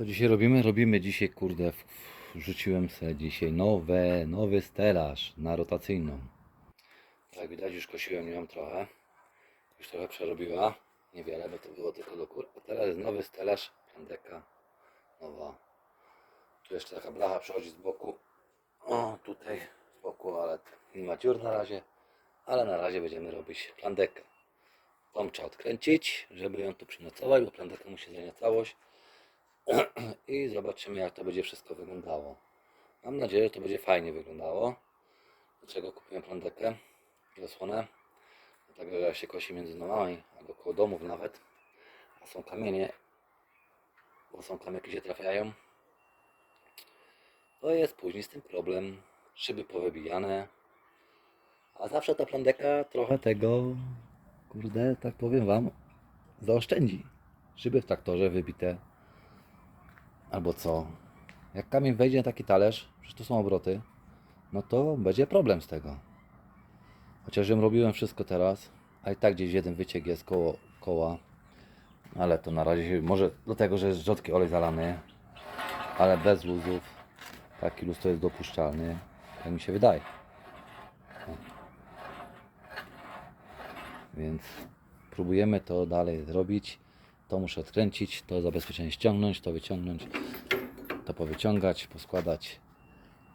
Co dzisiaj robimy? Robimy dzisiaj, kurde, wrzuciłem sobie dzisiaj nowe, nowy stelaż na rotacyjną. Jak widać już kosiłem ją trochę. Już trochę przerobiła. Niewiele, bo to było tylko do kur. A teraz jest nowy stelaż, plandeka nowa. Tu jeszcze taka blacha przechodzi z boku. O, tutaj z boku, ale nie ma dziur na razie. Ale na razie będziemy robić plandekę. Tą trzeba odkręcić, żeby ją tu przynocować, bo plandeka musi zająć całość. I zobaczymy jak to będzie wszystko wyglądało. Mam nadzieję, że to będzie fajnie wyglądało. Dlaczego kupiłem plandekę i osłonę? Dlatego, że się kosi między domami albo koło domów nawet, a są kamienie, bo są kamyki się trafiają, to jest później z tym problem. Szyby powybijane, a zawsze ta plandeka trochę tego, kurde, tak powiem Wam, zaoszczędzi. Szyby w traktorze wybite, albo co. Jak kamień wejdzie na taki talerz, przecież to są obroty, no to będzie problem z tego. Chociaż ją robiłem wszystko teraz, a i tak gdzieś jeden wyciek jest koło koła. Ale to na razie się, może dlatego, że jest rzadki olej zalany, ale bez luzów. Taki luz to jest dopuszczalny, tak mi się wydaje. Więc próbujemy to dalej zrobić. To muszę odkręcić, to zabezpieczenie ściągnąć, to wyciągnąć, to powyciągać, poskładać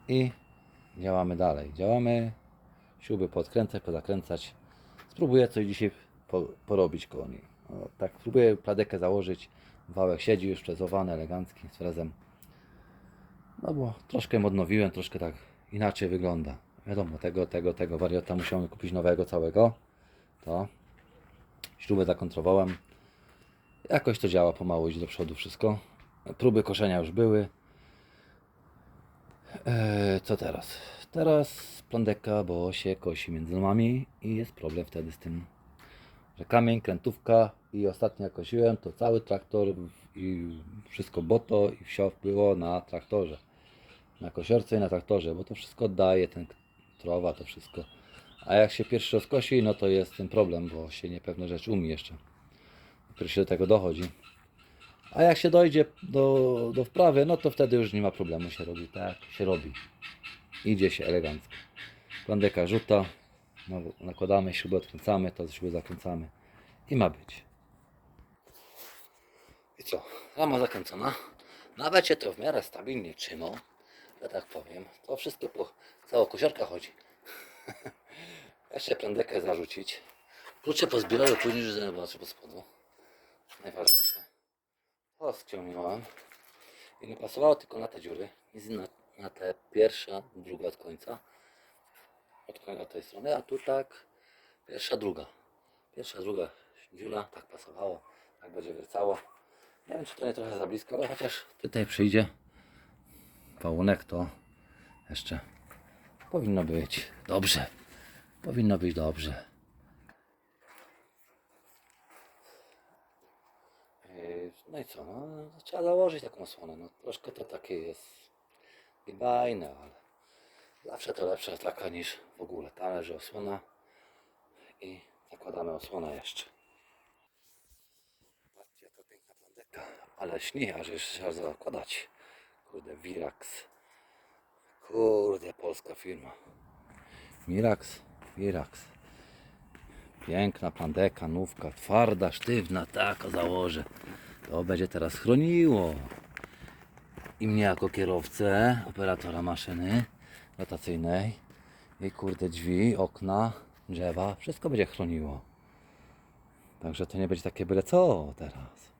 i działamy dalej. Działamy, śruby podkręcać, pozakręcać. Spróbuję coś dzisiaj po, porobić koło niej. Tak, spróbuję pladekę założyć. Wałek siedzi już przezowany, elegancki, z frezem. No bo troszkę odnowiłem, troszkę tak inaczej wygląda. Wiadomo, tego, tego, tego wariata musiałem kupić nowego całego. To. Śrubę zakontrowałem. Jakoś to działa pomału, idzie do przodu wszystko. Próby koszenia już były. Eee, co teraz? Teraz plandeka, bo się kosi między domami i jest problem wtedy z tym, że kamień, krętówka i ostatnio jak kosiłem, to cały traktor i wszystko boto i wsio było na traktorze. Na kosiorce i na traktorze, bo to wszystko oddaje, ten trowa, to wszystko. A jak się pierwszy raz kosi, no to jest ten problem, bo się niepewne rzeczy umie jeszcze. Dopiero się do tego dochodzi. A jak się dojdzie do, do wprawy, no to wtedy już nie ma problemu, się robi tak, się robi. Idzie się elegancko. Plandeka rzuta, znowu nakładamy, śrubę odkręcamy, to śrubę zakręcamy i ma być. I co? Rama zakręcona. Nawet się to w miarę stabilnie trzyma, że tak powiem. To wszystko po cała koziorka chodzi. Jeszcze plandekę zarzucić. Klucze pozbierały później, że zobaczę pod spodu. Najważniejsze. To ściągnąłem. I nie pasowało tylko na te dziury. Nic na, na te pierwsza, druga od końca. Od końca tej strony, a tu tak pierwsza, druga. Pierwsza, druga dziura, tak pasowało. Tak będzie wracało. Nie wiem, czy to nie trochę za blisko, ale chociaż tutaj przyjdzie pałunek, to jeszcze powinno być dobrze. Powinno być dobrze. No i co, no, trzeba założyć taką osłonę. No, troszkę to takie jest niebajne, ale zawsze to lepsza taka niż w ogóle. Ta leży osłona i zakładamy osłonę jeszcze. Patrzcie, jaka piękna plandeka. Ale śni, aż jeszcze trzeba zakładać. Kurde, Virax. Kurde, polska firma. Mirax, Virax. Piękna plandeka, nówka, twarda, sztywna, taka założę. To będzie teraz chroniło. I mnie jako kierowcę, operatora maszyny rotacyjnej. I kurde drzwi, okna, drzewa, wszystko będzie chroniło. Także to nie będzie takie byle co teraz.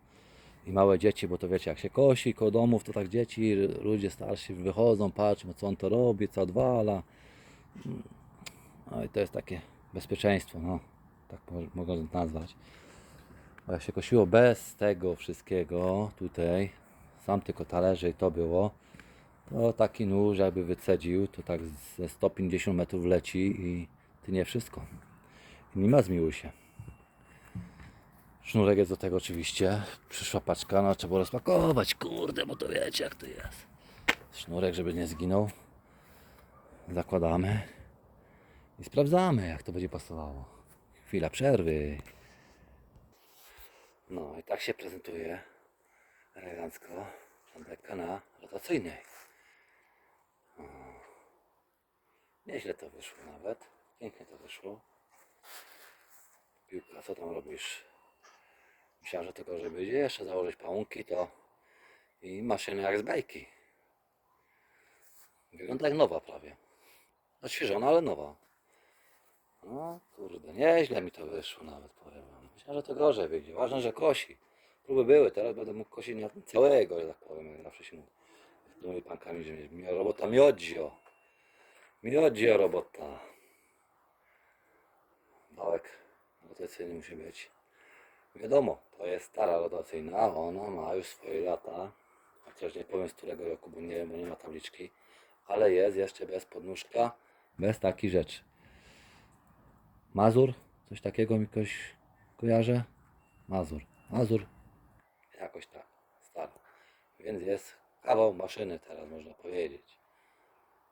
I małe dzieci, bo to wiecie, jak się kosi koło domów, to tak dzieci, ludzie starsi wychodzą, patrzą, co on to robi, co odwala. No i to jest takie bezpieczeństwo, no. Tak mo- mogę nazwać. Bo jak się kosiło bez tego wszystkiego tutaj, sam tylko talerze i to było, to taki nóż jakby wycedził, to tak ze 150 metrów leci i ty nie wszystko. Nie ma zmiłuj się. Sznurek jest do tego oczywiście. Przyszła paczka, no trzeba rozpakować, kurde, bo to wiecie jak to jest. Sznurek, żeby nie zginął. Zakładamy i sprawdzamy, jak to będzie pasowało. Chwila przerwy. No i tak się prezentuje elegancko. plandeka na rotacyjnej. Nieźle to wyszło nawet. Pięknie to wyszło. Piłka, co tam robisz? Myślałem, że gorzej będzie. Jeszcze założyć pałunki to i maszyny jak z bajki. Wygląda jak nowa prawie. Odświeżona, ale nowa. No kurde, nieźle mi to wyszło nawet, powiem. Myślałem, że to gorzej wyjdzie. Ważne, że kosi. Próby były, teraz będę mógł kosić na całego, że tak powiem, jak zawsze się mówi. Pan Kamil, że robota miodzio. Miodzio robota. Wałek rotacyjny musi być. Wiadomo, to jest stara rotacyjna, ona ma już swoje lata. Chociaż nie powiem z którego roku, bo nie wiem, bo nie ma tabliczki. Ale jest jeszcze bez podnóżka, bez takich rzeczy. Mazur, coś takiego mi ktoś kojarzy? Mazur, Mazur, jakoś tak, stara. Więc jest kawał maszyny teraz można powiedzieć.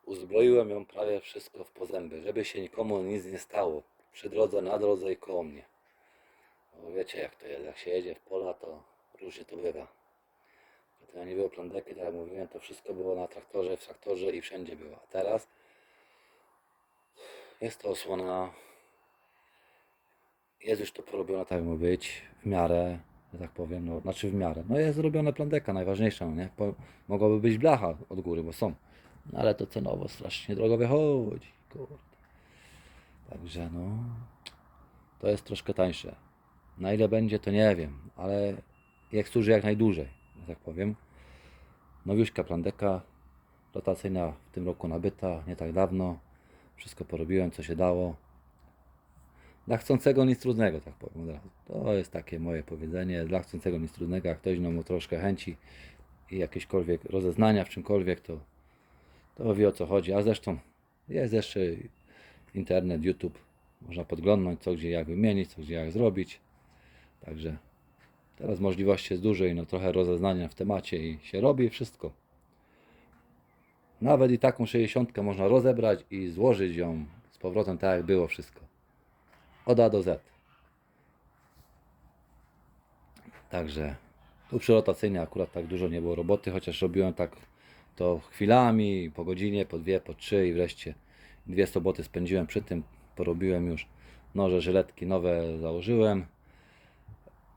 Uzbroiłem ją prawie wszystko w pozęby, żeby się nikomu nic nie stało. Przy drodze, na drodze i koło mnie. Bo wiecie jak to jest, jak się jedzie w pola, to różnie to bywa. To ja nie było plandeki, tak jak mówiłem, to wszystko było na traktorze, w traktorze i wszędzie było. A teraz jest to osłona, jest już to porobione tak ma być, w miarę, że tak powiem, no, znaczy w miarę. No jest zrobione plandeka, najważniejsza, no nie? Po, mogłaby być blacha od góry, bo są. No ale to cenowo strasznie drogo wychodzi, kurde. Także no, to jest troszkę tańsze. Na ile będzie, to nie wiem, ale jak służy jak najdłużej, że tak powiem. Nowiuszka plandeka, rotacyjna w tym roku nabyta, nie tak dawno. Wszystko porobiłem, co się dało. Dla chcącego nic trudnego, tak powiem. To jest takie moje powiedzenie. Dla chcącego nic trudnego, jak ktoś no, mu troszkę chęci i jakiekolwiek rozeznania w czymkolwiek, to, to wie o co chodzi. A zresztą jest jeszcze internet, YouTube. Można podglądnąć, co gdzie jak wymienić, co gdzie jak zrobić. Także teraz możliwości jest dużo i no trochę rozeznania w temacie i się robi wszystko. Nawet i taką 60 można rozebrać i złożyć ją z powrotem tak jak było wszystko. Od A do Z. Także tu przy rotacyjnie akurat tak dużo nie było roboty, chociaż robiłem tak to chwilami, po godzinie, po dwie, po trzy i wreszcie dwie soboty spędziłem przy tym. Porobiłem już noże, żyletki nowe założyłem.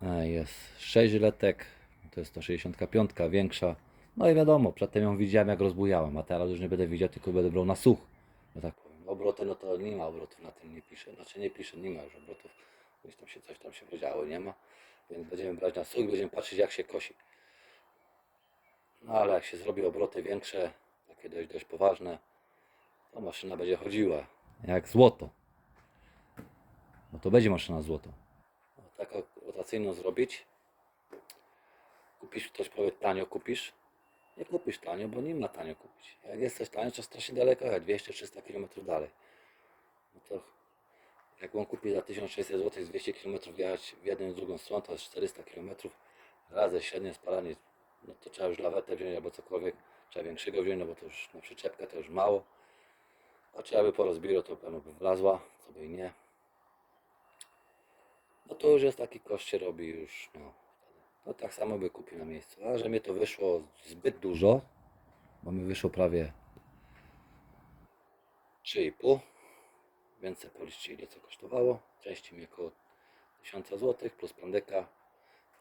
E, Jest 6 żyletek, to jest 165 większa. No i wiadomo, przedtem ją widziałem jak rozbujałem, a teraz już nie będę widział, tylko będę brał na such. No tak. Obroty, no to nie ma obrotów na tym, nie pisze. Znaczy nie pisze, nie ma już obrotów. Gdzieś tam się coś tam się podziało, nie ma. Więc będziemy brać na such, będziemy patrzeć jak się kosi. No ale jak się zrobi obroty większe, takie dość, dość poważne, to maszyna będzie chodziła jak złoto. No to będzie maszyna złoto. Taką rotacyjną zrobić. Kupisz, ktoś powie tanio kupisz. Nie kupisz tanio, bo nie ma tanio kupić. Jak jest coś tanio, to strasznie daleko jechać, 200-300 km dalej. No to jak on kupi za 1600 zł z 200 km jechać w jedną i drugą stronę, to jest 400 km. Razy średnie spalanie, no to trzeba już lawetę wziąć albo cokolwiek. Trzeba większego wziąć, no bo to już na przyczepkę to już mało. A trzeba by po rozbiorze to pewno by wlazła, co by nie. No to już jest taki koszt się robi już, no. No tak samo by kupił na miejscu. A że mnie to wyszło zbyt dużo, bo mi wyszło prawie 3,5. Więcej policzcie ile co kosztowało. Części mi około 1000 zł plus pandeka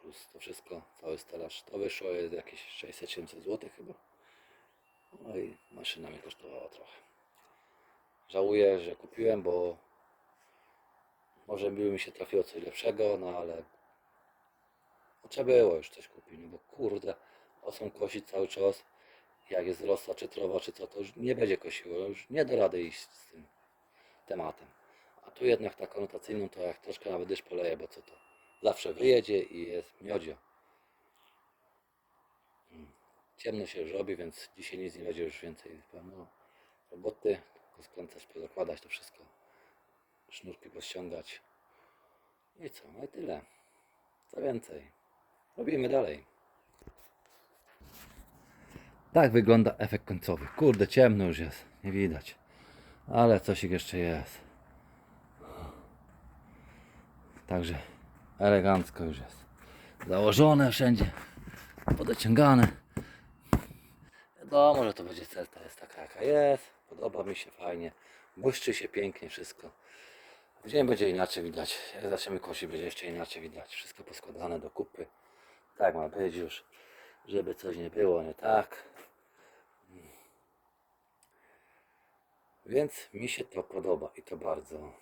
plus to wszystko, cały stelaż. To wyszło jest jakieś 600-700 zł chyba. No i maszyna mi kosztowała trochę. Żałuję, że kupiłem, bo może by mi się trafiło coś lepszego, no ale trzeba było już coś kupić, no bo kurde, osą kosić cały czas, jak jest rosa, czy trowa, czy co, to już nie będzie kosiło, już nie da rady iść z tym tematem. A tu jednak taką notacyjną to jak troszkę nawet dysz poleje, bo co to, zawsze wyjedzie i jest miodzio. Mm. Ciemno się już robi, więc dzisiaj nic nie będzie już więcej pełno roboty, tylko skręcać, pozakładać to wszystko, sznurki pościągać. I co, no i tyle. Co więcej. Robimy dalej. Tak wygląda efekt końcowy. Kurde, ciemno już jest, nie widać. Ale coś jeszcze jest. Także elegancko już jest. Założone wszędzie, podociągane. Wiadomo, że to będzie certa, jest taka jaka jest. Podoba mi się fajnie. Błyszczy się pięknie wszystko. W dzień będzie inaczej widać. Jak zaczniemy kosić, będzie jeszcze inaczej widać. Wszystko poskładane do kupy. Tak ma być już. Żeby coś nie było nie tak. Więc mi się to podoba i to bardzo.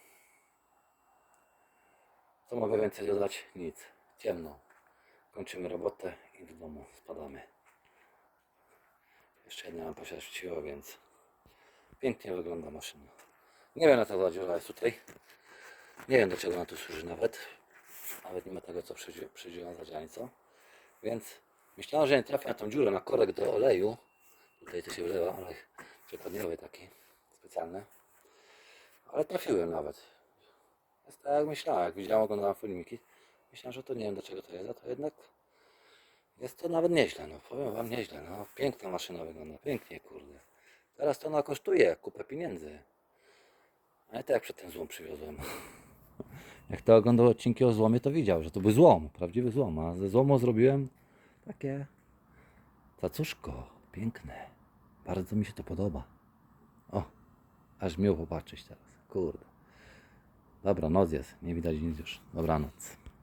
Co mogę więcej dodać? Nic. Ciemno. Kończymy robotę i do domu spadamy. Jeszcze jedna lampa się więc pięknie wygląda maszyna. Nie wiem na co ta dziura jest tutaj. Nie wiem do czego ona tu służy nawet. Nawet nie ma tego co przydziułem za co. Więc myślałem, że nie trafię na tą dziurę, na korek do oleju. Tutaj to się wlewa, olej przekładniowy taki specjalny. Ale trafiłem nawet. Jest tak jak myślałem, jak widziałem, oglądałem filmiki. Myślałem, że to nie wiem do czego to jest, a to jednak jest to nawet nieźle, no powiem wam nieźle, no piękna maszyna wygląda, pięknie kurde. Teraz to ona kosztuje kupę pieniędzy. Ale tak przed tym złom przywiozłem. Jak to oglądał odcinki o złomie, to widział, że to był złom, prawdziwy złom, a ze złomu zrobiłem takie cacuszko, piękne. Bardzo mi się to podoba. O, aż miło popatrzeć teraz, kurde. Dobra, noc jest, nie widać nic już. Dobranoc.